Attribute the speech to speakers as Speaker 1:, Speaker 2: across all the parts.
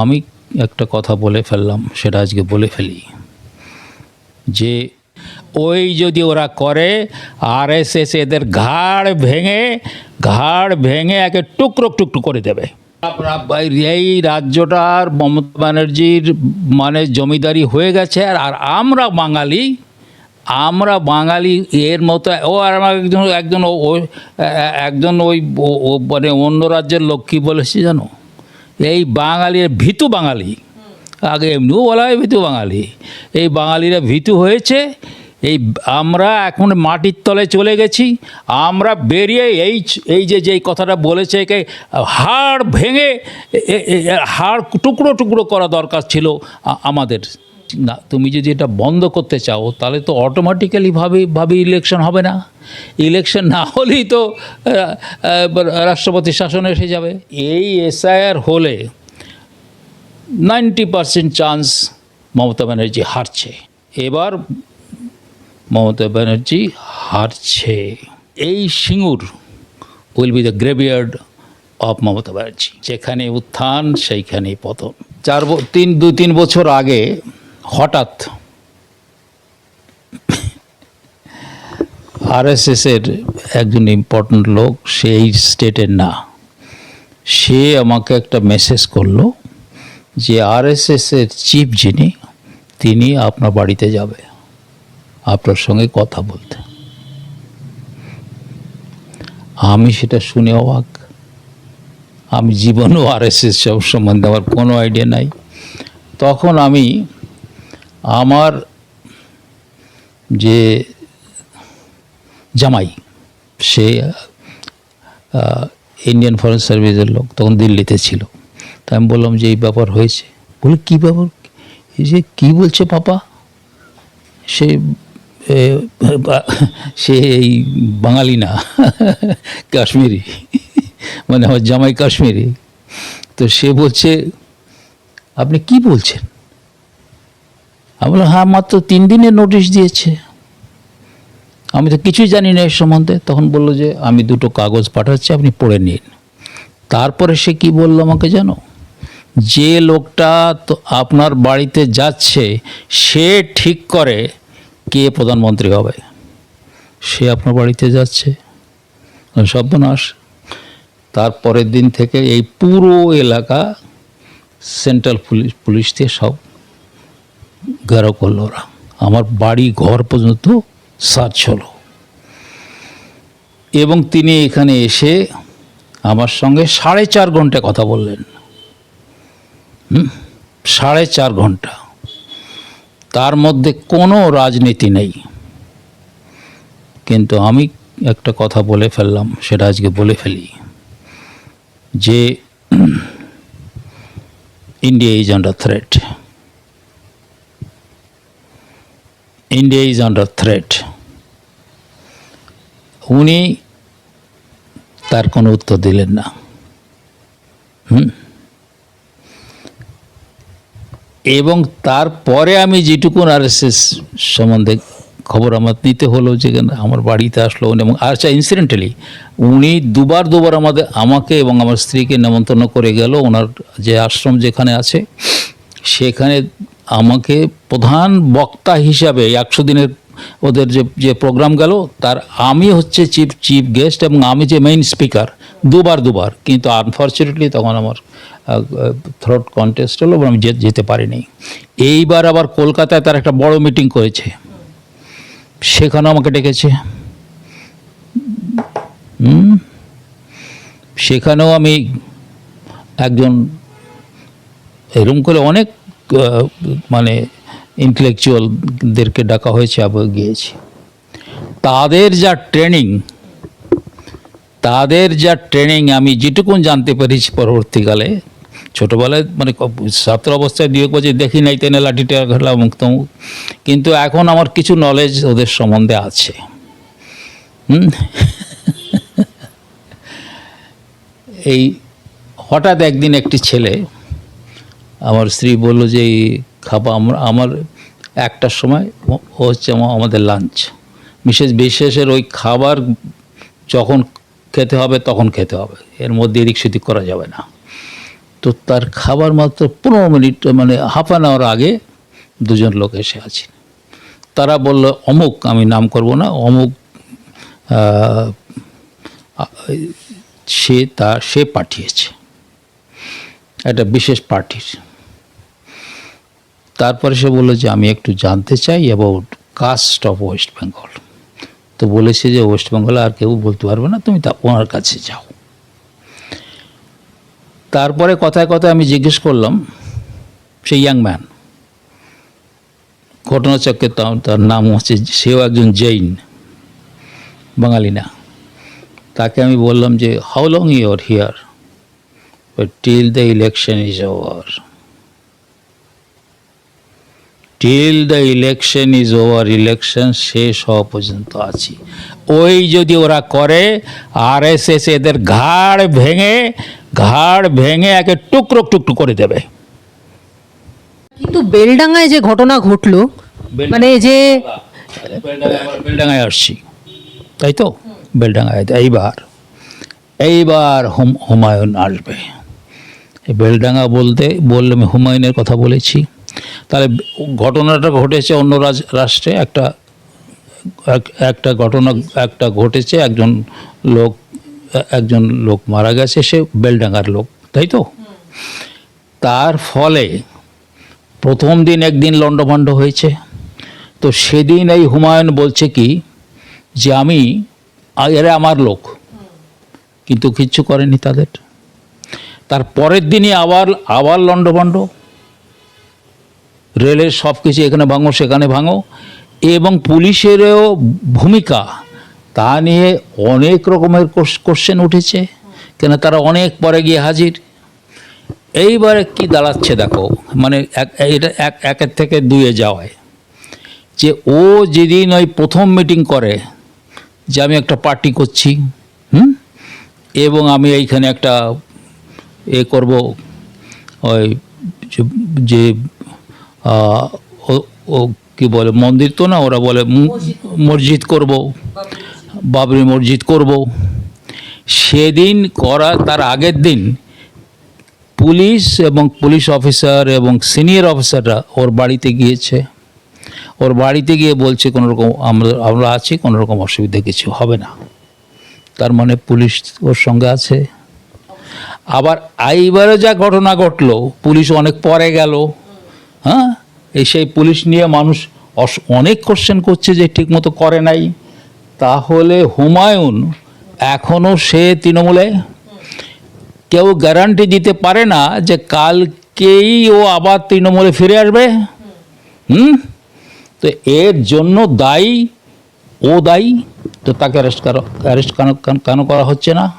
Speaker 1: আমি একটা কথা বলে ফেললাম, সেটা আজকে বলে ফেলি। যে ওই যদি ওরা করে আর এস এস এদের ঘাড় ভেঙে ঘাড় ভেঙে একে টুকরো টুকরো করে দেবে। এই রাজ্যটার মমতা ব্যানার্জির মানে জমিদারি হয়ে গেছে, আর আমরা বাঙালি আমরা বাঙালি এর মতো, ও আর আমার একজন একজন ও- একজন ওই মানে অন্য রাজ্যের লোক কী বলেছে জানো? এই বাঙালির ভীতু বাঙালি। আগে এমনিও বলা হয় ভীতু বাঙালি। এই বাঙালিরা ভীতু হয়েছে, এই আমরা এখন মাটির তলে চলে গেছি, আমরা বেরিয়ে এই এই যে যেই কথাটা বলেছে একে, হাড় ভেঙে হাড় টুকরো টুকরো করা দরকার ছিল আমাদের। না, তুমি যদি এটা বন্ধ করতে চাও, তাহলে তো অটোমেটিক্যালি ভাবে ভাবে ইলেকশন হবে না। ইলেকশন না হলেই তো রাষ্ট্রপতি শাসন এসে যাবে। এই এসআইআর হলে ninety percent chance Mamata Banerjee হারছে। এবার মমতা ব্যানার্জি হারছে। এই Singur will be the graveyard of Mamata Banerjee. যেখানে উত্থান, সেইখানেই পতন। চার তিন দু তিন বছর আগে হঠাৎ আরএসএসের একজন ইম্পর্ট্যান্ট লোক, সেই স্টেটের না। সে আমাকে একটা মেসেজ করল যে আরএসএসের চিফ যিনি, তিনি আপনার বাড়িতে যাবে। আপনার সঙ্গে কথা বলতে। আমি সেটা শুনে অবাক। আমি জীবনেও আরএসএস সব সম্বন্ধে আমার কোনো আইডিয়া নাই। তখন আমি আমার যে জামাই, সে ইন্ডিয়ান ফরেন সার্ভিসের লোক তখন দিল্লিতে ছিল। তা আমি বললাম যে এই ব্যাপার হয়েছে। বলে, কী ব্যাপার? এই যে কী বলছে পাপা? সে সে এই বাঙালি না, কাশ্মীরি মানে আমার জামাই কাশ্মীরি। তো সে বলছে, আপনি কি বলছেন? আমি বললাম হ্যাঁ মাত্র তিন দিনের নোটিশ দিয়েছে। আমি তো কিছুই জানি না এর সম্বন্ধে। তখন বলল যে, আমি দুটো কাগজ পাঠাচ্ছি, আপনি পড়ে নিন। তারপরে সে কি বলল আমাকে জানো যে লোকটা তো আপনার বাড়িতে যাচ্ছে, সে ঠিক করে কে প্রধানমন্ত্রী হবে? সে আপনার বাড়িতে যাচ্ছে? সর্বনাশ। তারপরের দিন থেকে এই পুরো এলাকা সেন্ট্রাল পুলিশ পুলিশ দিয়ে সব ঘেরাও করল ওরা। আমার বাড়ি ঘর পর্যন্ত সার্চ হলো। এবং তিনি এখানে এসে আমার সঙ্গে সাড়ে চার ঘণ্টা কথা বললেন। সাড়ে চার ঘণ্টা। তার মধ্যে কোনো রাজনীতি নেই। কিন্তু আমি একটা কথা বলে ফেললাম, সেটা আজকে বলে ফেলি। যে India is under threat India is under threat উনি তার কোনো উত্তর দিলেন না। হুম? এবং তারপরে আমি যেটুকুন আর এস এস সম্বন্ধে খবর আমার নিতে হলো যে কেন আমার বাড়িতে আসলো উনি এবং আচ্ছা ইনসিডেন্টালি উনি দুবার দুবার আমাদের, আমাকে এবং আমার স্ত্রীকে নেমন্তন্ন করে গেল। ওনার যে আশ্রম যেখানে আছে, সেখানে আমাকে প্রধান বক্তা হিসাবে একশো দিনের ওদের যে যে প্রোগ্রাম গেল, তার আমি হচ্ছে চিফ চিফ গেস্ট এবং আমি যে মেইন স্পিকার দুবার দুবার। কিন্তু আনফর্চুনেটলি তখন আমার থ্রোট কন্টেস্ট হলো আমি যেতে পারিনি। এইবার আবার কলকাতায় তার একটা বড় মিটিং করেছে। সেখানেও আমাকে ডেকেছে। সেখানেও আমি একজন এরকম করে অনেক মানে ইন্টেলেকচুয়ালদেরকে ডাকা হয়েছে, আবার গিয়েছি। তাদের যা ট্রেনিং তাদের যা ট্রেনিং আমি যেটুকুন জানতে পেরেছি পরবর্তীকালে, ছোটোবেলায় মানে ছাত্র অবস্থায় দুই বছর দেখি নাই, তেনে লাঠিটা ঘেলা মুক্ত কিন্তু এখন আমার কিছু নলেজ ওদের সম্বন্ধে আছে। হুম? এই হঠাৎ একদিন একটি ছেলে আমার স্ত্রী বলল যে, এই খাবার আমরা, আমার একটার সময় ও- হচ্ছে আমাদের লাঞ্চ বিশেষ, বিশেষের ওই খাবার যখন খেতে হবে, তখন খেতে হবে। এর মধ্যে এদিক সেদিক করা যাবে না। তো তার খাবার মাত্র পনেরো মিনিট মানে হাফ অ্যান আওয়ার আগে দুজন লোক এসে আছে তারা বলল, অমুক, আমি নাম করব না, অমুক সে তা, সে পাঠিয়েছে। একটা বিশেষ পার্টির তারপরে সে বলল যে, আমি একটু জানতে চাই about caste of West Bengal তো বলেছে যে ওয়েস্ট বেঙ্গলে আর কেউ বলতে পারবে না, তুমি তা ওনার কাছে যাও। তারপরে কথায় কথায় আমি জিজ্ঞেস করলাম, সেই ইয়াং ম্যান ঘটনাচক্রে তার নাম হচ্ছে সেও একজন জৈন, বাঙালি না। তাকে আমি বললাম যে how long your here till the election is over till the election is over election শেষ হওয়া পর্যন্ত আছি। ওই যদি ওরা করে আর এস এস এদের ঘাড় ভেঙে ঘাড় ভেঙে একে টুকরো টুকরো করে দেবে।
Speaker 2: কিন্তু বেলডাঙ্গায় যে ঘটনা ঘটলো মানে যে
Speaker 1: বেলডাঙায় আসছি। তাই তো? বেলডাঙায় এইবার এইবার হুম হুমায়ুন আসবে। বেলডাঙ্গা বলতে বললে আমি হুমায়ুনের কথা বলেছি। তাহলে ঘটনাটা ঘটেছে অন্য রাজ, রাষ্ট্রে, একটা, এক- একটা ঘটনা, একটা ঘটেছে, একজন লোক একজন লোক মারা গেছে, সে বেলডাঙ্গার লোক, তাই তো? তার ফলে প্রথম দিন একদিন লণ্ডভণ্ড হয়েছে। তো সেদিন এই হুমায়ুন বলছে কি, যে আমি এরা আমার লোক, কিন্তু কিচ্ছু করেনি তাদের। তার পরের দিনই আবার আবার লণ্ডভণ্ড। রেলের সব কিছু এখানে ভাঙো, সেখানে ভাঙো। এবং পুলিশেরও ভূমিকা তা নিয়ে অনেক রকমের কোশ্চেন উঠেছে, কেন তারা অনেক পরে গিয়ে হাজির। এইবারে কি দাঁড়াচ্ছে দেখো মানে এটা এক, একের থেকে দুয়ে যাওয়ায়। যে ও যেদিন ওই প্রথম মিটিং করে, যে আমি একটা পার্টি করছি, হুম? এবং আমি এইখানে একটা এ করব, ওই যে- ও- ও কি বলে মন্দির তো না ওরা বলে মসজিদ করব। বাবরি মসজিদ করব। সেদিন করা তার আগের দিন পুলিশ এবং পুলিশ অফিসার এবং সিনিয়র অফিসাররা ওর বাড়িতে গিয়েছে। ওর বাড়িতে গিয়ে বলছে কোনো রকম আমরা আমরা আছি কোনো রকম অসুবিধা কিছু হবে না। তার মানে পুলিশ ওর সঙ্গে আছে। আবার এইবারে যা ঘটনা ঘটলো পুলিশ অনেক পরে গেল। হ্যাঁ? এই সেই পুলিশ নিয়ে মানুষ অনেক কোশ্চেন করছে যে ঠিকমতো করে নাই। তাহলে হুমায়ুন এখনও সে তৃণমূলে? কেউ গ্যারান্টি দিতে পারে না যে কালকেই ও আবার তৃণমূলে ফিরে আসবে? হুম? তো এর জন্য দায়ী, ও দায়ী? তো তাকে অ্যারেস্ট করা অ্যারেস্ট কেন- কেন করা হচ্ছে না?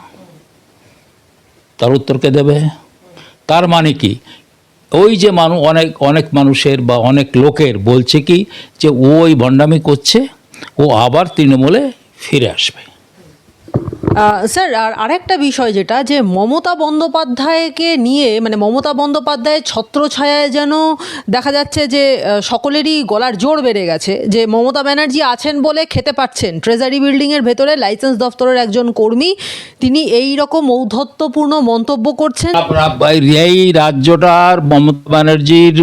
Speaker 1: তার উত্তরকে দেবে? তার মানে কি? ওই যে মানুষ অনেক অনেক মানুষের বা অনেক লোকের বলছে কি যে ও ওই ভণ্ডামি করছে, ও আবার তৃণমূলে ফিরে আসবে।
Speaker 2: স্যার, আর আরেকটা বিষয় যেটা, যে মমতা বন্দ্যোপাধ্যায়কে নিয়ে মানে মমতা বন্দ্যোপাধ্যায়ের ছত্রছায়ায় যেন দেখা যাচ্ছে যে সকলেরই গলার জোর বেড়ে গেছে, যে মমতা ব্যানার্জি আছেন বলে খেতে পাচ্ছেন ট্রেজারি বিল্ডিংয়ের ভেতরে লাইসেন্স দফতরের একজন কর্মী, তিনি এই রকম ঔদ্ধত্যপূর্ণ মন্তব্য করছেন।
Speaker 1: এই রাজ্যটার মমতা ব্যানার্জির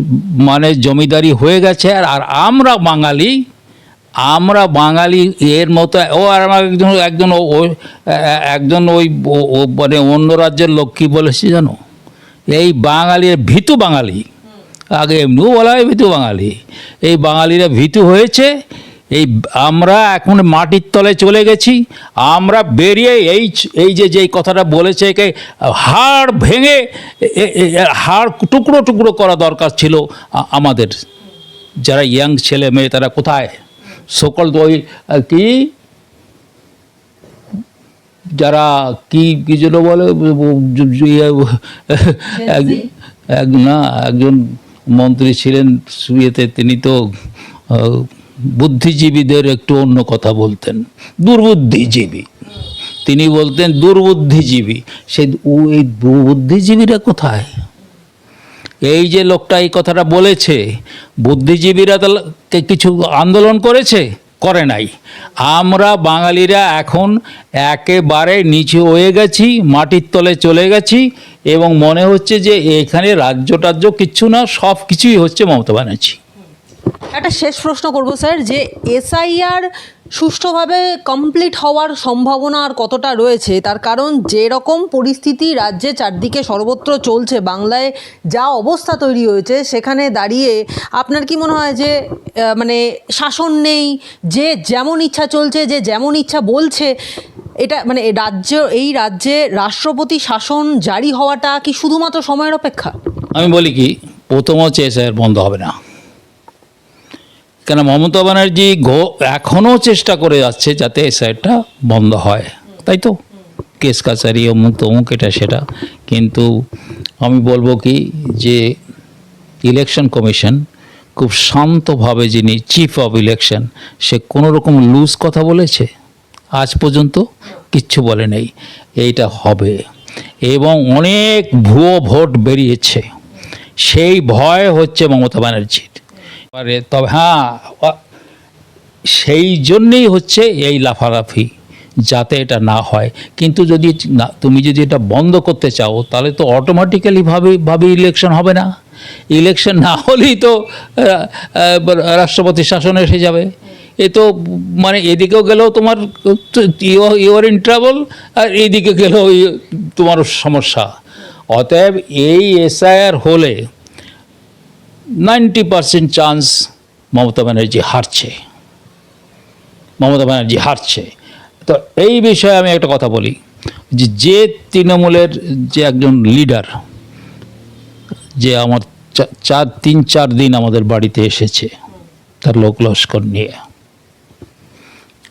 Speaker 1: মানে জমিদারি হয়ে গেছে আর আমরা বাঙালি আমরা বাঙালি এর মতো, ও আর আমার একজন একজন ও- একজন ওই মানে অন্য রাজ্যের লোক কী বলেছে জানো? এই বাঙালির ভীতু বাঙালি। আগে এমনিও বলা হয় ভীতু বাঙালি। এই বাঙালিরা ভীতু হয়েছে, এই আমরা এখন মাটির তলে চলে গেছি, আমরা বেরিয়ে এই এই যে যেই কথাটা বলেছে একে, হাড় ভেঙে হাড় টুকরো টুকরো করা দরকার ছিল আমাদের। যারা ইয়াং ছেলে মেয়ে, তারা কোথায়? সকল ওই কি? যারা কি কি যেন বলে ইয়ে, এক- না একজন মন্ত্রী ছিলেন সুয়েতে তিনি তো বুদ্ধিজীবীদের একটু অন্য কথা বলতেন দুর্বুদ্ধিজীবী। তিনি বলতেন দুর্বুদ্ধিজীবী। সেই এই বুদ্ধিজীবীরা কোথায়? এই যে লোকটা এই কথাটা বলেছে, বুদ্ধিজীবীরা কিছু আন্দোলন করেছে? করে নাই। আমরা বাঙালিরা এখন একেবারে নিচে হয়ে গেছি, মাটির তলে চলে গেছি, এবং মনে হচ্ছে যে এখানে রাজ্য টাজ্য কিচ্ছু না, সব কিছুই হচ্ছে মমতা ব্যানার্জি।
Speaker 2: একটা শেষ প্রশ্ন করব, স্যার, যে এসআইআর সুষ্ঠুভাবে কমপ্লিট হওয়ার সম্ভাবনা আর কতটা রয়েছে, তার কারণ যে রকম পরিস্থিতি রাজ্যে চারদিকে সর্বত্র চলছে, বাংলায় যা অবস্থা তৈরি হয়েছে, সেখানে দাঁড়িয়ে আপনার কি মনে হয় যে মানে শাসন নেই, যে যেমন ইচ্ছা চলছে, যে যেমন ইচ্ছা বলছে, এটা মানে রাজ্য, এই রাজ্যে রাষ্ট্রপতি শাসন জারি হওয়াটা কি শুধুমাত্র সময়ের অপেক্ষা?
Speaker 1: আমি বলি কি, প্রথম হচ্ছে বন্ধ হবে না। কেন মমতা ব্যানার্জি এখনও চেষ্টা করে যাচ্ছে যাতে এসআইআরটা বন্ধ হয়। তাই তো? কেস কাছারি, অমুক তমুক, এটা সেটা। কিন্তু আমি বলব কি যে ইলেকশন কমিশন খুব শান্তভাবে যিনি চিফ অফ ইলেকশন সে কোনো রকম লুজ কথা বলেছে? আজ পর্যন্ত কিচ্ছু বলে নেই। এইটা হবে। এবং অনেক ভুয়ো ভোট বেরিয়েছে। সেই ভয় হচ্ছে মমতা ব্যানার্জির। এবারে তবে হ্যাঁ সেই জন্যেই হচ্ছে এই লাফালাফি, যাতে এটা না হয়। কিন্তু যদি না, তুমি যদি এটা বন্ধ করতে চাও, তাহলে তো অটোমেটিক্যালি ভাবে ভাবে ইলেকশন হবে না। ইলেকশন না হলেই তো রাষ্ট্রপতি শাসন এসে যাবে। এ তো মানে এদিকেও গেলেও তোমার ইউর ইন ট্রাভেল আর এইদিকে গেলেও তোমার সমস্যা। অতএব এই এসআইআর হলে ninety percent chance Mamata Banerjee হারছে। মমতা ব্যানার্জি হারছে। তো এই বিষয়ে আমি একটা কথা বলি যে যে তৃণমূলের যে একজন লিডার, যে আমার চার, তিন, চার দিন আমাদের বাড়িতে এসেছে, তার লোক লস্কর নিয়ে।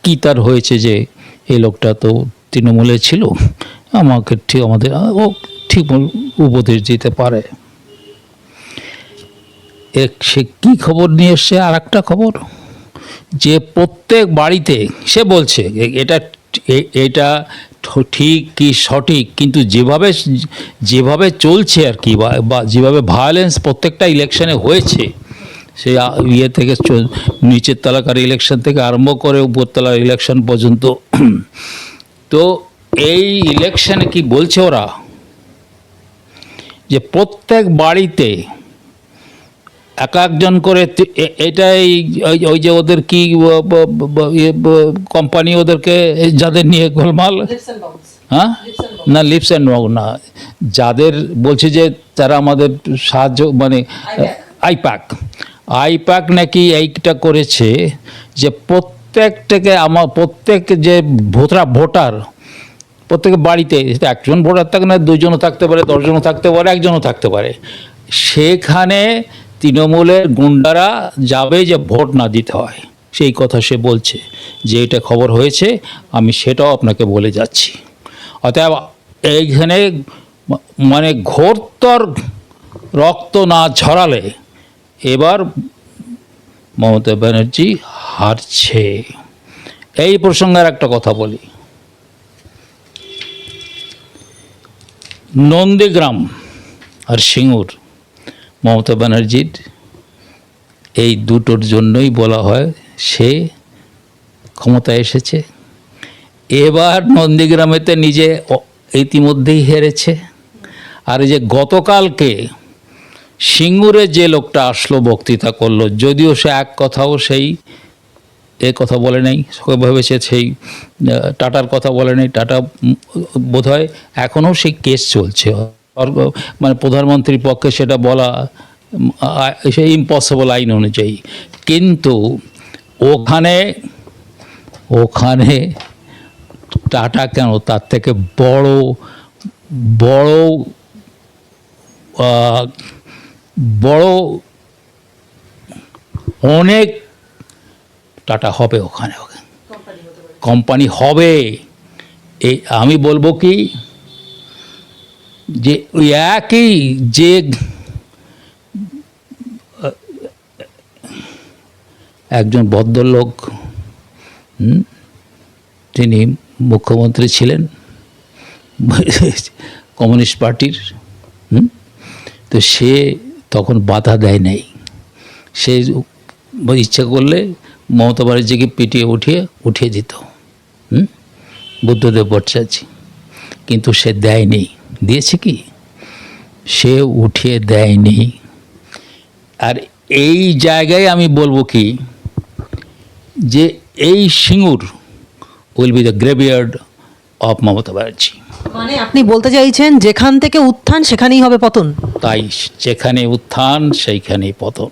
Speaker 1: কি তার হয়েছে যে এই লোকটা তো তৃণমূলে ছিল, আমাকে ঠিক আমাদের, ও ঠিক উপদেশ দিতে পারে। এক সে কী খবর নিয়ে এসছে? আর একটা খবর? যে প্রত্যেক বাড়িতে সে বলছে এটা এটা ঠিক কি সঠিক? কিন্তু যেভাবে যেভাবে চলছে আর কি, বা যেভাবে ভায়োলেন্স প্রত্যেকটা ইলেকশনে হয়েছে, সে ইয়ে থেকে নিচের তালাকার ইলেকশন থেকে আরম্ভ করে উপরতলার ইলেকশন পর্যন্ত। তো এই ইলেকশনে কি বলছে ওরা? যে প্রত্যেক বাড়িতে এক একজন করে এটাই ওই- যে ওদের কি কোম্পানি ওদেরকে যাদের নিয়ে গোলমাল? হ্যাঁ? না লিপস অ্যান্ড না। যাদের বলছে যে তারা আমাদের সাহায্য মানে আইপ্যাক আইপ্যাক নাকি এইটা করেছে যে প্রত্যেকটাকে আমার প্রত্যেক যে ভোটার ভোটার প্রত্যেক বাড়িতে একজন ভোটার থাকে না দুজনও থাকতে পারে দশজনও থাকতে পারে একজনও থাকতে পারে। সেখানে তৃণমূলের গুন্ডারা যাবে যে ভোট না দিতে হয়, সেই কথা সে বলছে। যে এটা খবর হয়েছে, আমি সেটাও আপনাকে বলে যাচ্ছি। অতএব এইখানে মানে ঘোরতর রক্ত না ঝরালে এবার মমতা ব্যানার্জি হারছে। এই প্রসঙ্গের একটা কথা বলি। নন্দীগ্রাম আর সিঙ্গুর মমতা ব্যানার্জির এই দুটোর জন্যই বলা হয় সে ক্ষমতা এসেছে। এবার নন্দীগ্রামেতে নিজে ইতিমধ্যেই হেরেছে। আর এই যে গতকালকে সিঙ্গুরে যে লোকটা আসলো বক্তৃতা করল, যদিও সে এক কথাও সেই এ কথা বলে নাই ভেবেছে সেই টাটার কথা বলে নেই, টাটা বোধহয় এখনও সেই কেস চলছে। মানে প্রধানমন্ত্রীর পক্ষে সেটা বলা, সে ইম্পসিবল আইন অনুযায়ী। কিন্তু ওখানে ওখানে টাটা কেন? তার থেকে বড় বড় বড় অনেক টাটা হবে ওখানে। কোম্পানি হবে। এই আমি বলব কি, যে ওই একই যে একজন ভদ্রলোক তিনি মুখ্যমন্ত্রী ছিলেন, কমিউনিস্ট পার্টির তো সে তখন বাধা দেয় নাই। সে ইচ্ছা করলে মমতা ব্যানার্জিকে পিটিয়ে উঠিয়ে উঠিয়ে দিত বুদ্ধদেব ভট্টাচার্য। কিন্তু সে দেয়নি। দিয়েছে কি? সে উঠিয়ে দেয়নি। আর এই জায়গায় আমি বলব কি যে এই Singur will be the graveyard of Mamata Banerjee.
Speaker 2: মানে আপনি বলতে চাইছেন যেখান থেকে উত্থান সেখানেই হবে পতন?
Speaker 1: তাই যেখানে উত্থান সেইখানেই পতন।